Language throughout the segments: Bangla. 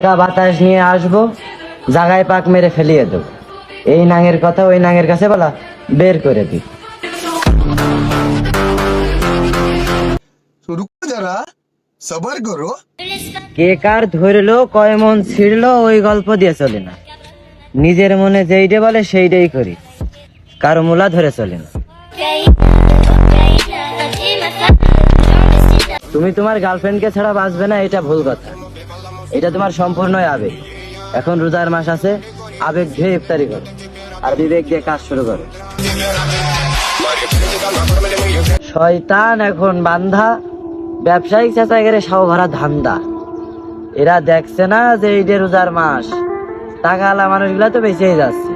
বাতাস নিয়ে আসব জাগায় পাক মেরে ফেলিয়ে দেব। এই নাঙের কথা ওই নাঙের কাছে বলা বের করে দি কে কার ধরলো কয় মন ছিড়লো ওই গল্প দিয়ে চলে না। নিজের মনে যেইডে বলে সেইটাই করি। কারও মূলা ধরে চলে না। তুমি তোমার গার্লফ্রেন্ডকে ছাড়া বাঁচবে না এটা ভুল কথা। এটা তোমার সম্পূর্ণই আবেগ। এখন রোজার মাস আছে, আবেগ ধুয়ে ইফতারি করো, আর বিবেক দিয়ে কাজ শুরু করো। শয়তান এখন বান্ধা ব্যবসায়িক চেঁচা গেলে সাও ভরা ধান্দা। এরা দেখছে না যে এই যে রোজার মাস, টাকাওয়ালা মানুষগুলা তো বেঁচেই যাচ্ছে,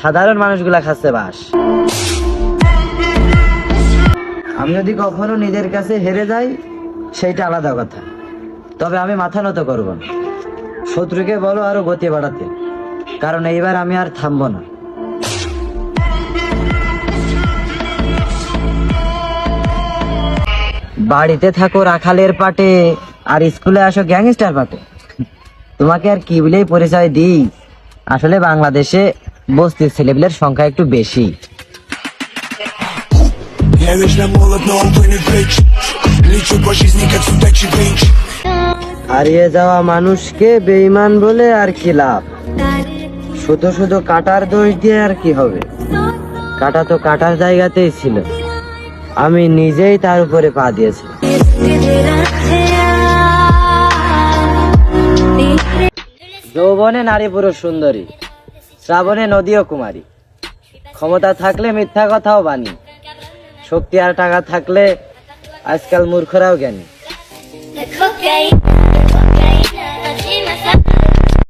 সাধারণ মানুষগুলা খাচ্ছে বাস। আমি যদি কখনো নিজের কাছে হেরে যাই, সেইটা আলাদা কথা। তবে আমি মাথা নত করব না শত্রুকে বলো আরো গতি বাড়াতে কারণ এইবার আমি আর থামবো না বাড়িতে থাকো রাখালের পাটে আর স্কুলে আসো গ্যাংস্টার পাটে তোমাকে আর কি বলেই পরিচয় দিই আসলে বাংলাদেশে বস্তির ছেলেপিলের সংখ্যা একটু বেশি Я вечно молод, но он плывет плеч Лечу по жизни, как судачий бенч হারিয়ে যাওয়া মানুষকে বেইমান বলে আর কি লাভ? শুধু শুধু কাটার দোষ দিয়ে আর কি হবে? কাটা তো কাটার জায়গাতেই ছিল। আমি নিজেই তার উপরে পা দিয়েছি যৌবনে নারী পুরুষ সুন্দরী, শ্রাবণে নদী ও কুমারী। ক্ষমতা থাকলে মিথ্যা কথাও বাণী। শক্তি আর টাকা থাকলে আজকাল মূর্খরাও জ্ঞানী.